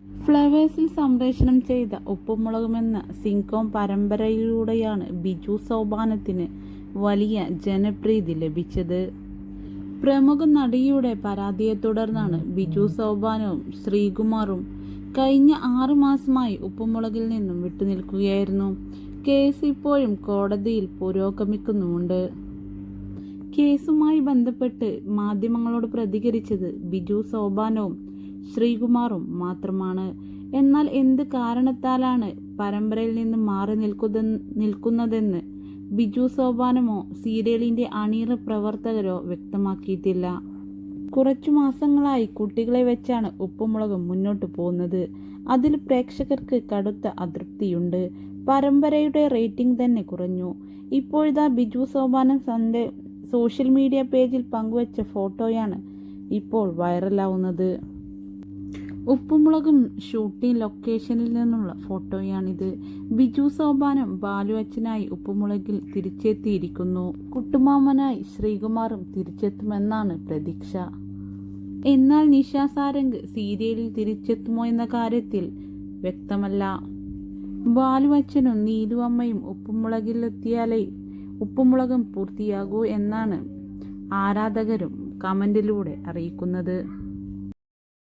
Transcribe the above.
ഫ്ലവേഴ്സിൽ സംപ്രേഷണം ചെയ്ത ഉപ്പുമുളകുമെന്ന സിങ്കോം പരമ്പരയിലൂടെയാണ് ബിജു സോപാനത്തിന് വലിയ ജനപ്രീതി ലഭിച്ചത്. പ്രമുഖ നടിയുടെ പരാതിയെ തുടർന്നാണ് ബിജു സോപാനവും ശ്രീകുമാറും കഴിഞ്ഞ ആറു മാസമായി ഉപ്പുമുളകിൽ നിന്നും വിട്ടുനിൽക്കുകയായിരുന്നു. കേസ് ഇപ്പോഴും കോടതിയിൽ പുരോഗമിക്കുന്നുമുണ്ട്. കേസുമായി ബന്ധപ്പെട്ട് മാധ്യമങ്ങളോട് പ്രതികരിച്ചത് ബിജു സോപാനവും ശ്രീകുമാറും മാത്രമാണ്. എന്നാൽ എന്ത് കാരണത്താലാണ് പരമ്പരയിൽ നിന്ന് മാറി നിൽക്കുന്ന നിൽക്കുന്നതെന്ന് ബിജു സോപാനമോ സീരിയലിന്റെ അണിയറ പ്രവർത്തകരോ വ്യക്തമാക്കിയിട്ടില്ല. കുറച്ചു മാസങ്ങളായി കുട്ടികളെ വെച്ചാണ് ഉപ്പുമുളകും മുന്നോട്ട് പോകുന്നത്. അതിൽ പ്രേക്ഷകർക്ക് കടുത്ത അതൃപ്തിയുണ്ട്. പരമ്പരയുടെ റേറ്റിംഗ് തന്നെ കുറഞ്ഞു. ഇപ്പോഴിതാ ബിജു സോപാനം തന്റെ സോഷ്യൽ മീഡിയ പേജിൽ പങ്കുവച്ച ഫോട്ടോയാണ് ഇപ്പോൾ വൈറലാവുന്നത്. ഉപ്പുമുളകും ഷൂട്ടിംഗ് ലൊക്കേഷനിൽ നിന്നുള്ള ഫോട്ടോയാണിത്. ബിജു സോപാനം ബാലു അച്ഛനായി ഉപ്പുമുളകിൽ തിരിച്ചെത്തിയിരിക്കുന്നു. കുട്ടുമാമനായി ശ്രീകുമാറും തിരിച്ചെത്തുമെന്നാണ് പ്രതീക്ഷ. എന്നാൽ നിഷ സാരംഗ് സീരിയലിൽ തിരിച്ചെത്തുമോ എന്ന കാര്യത്തിൽ വ്യക്തമല്ല. ബാലു അച്ഛനും നീലു അമ്മയും ഉപ്പുമുളകിലെത്തിയാലേ ഉപ്പുമുളകും പൂർത്തിയാകൂ എന്നാണ് ആരാധകരും കമന്റിലൂടെ അറിയിക്കുന്നത്.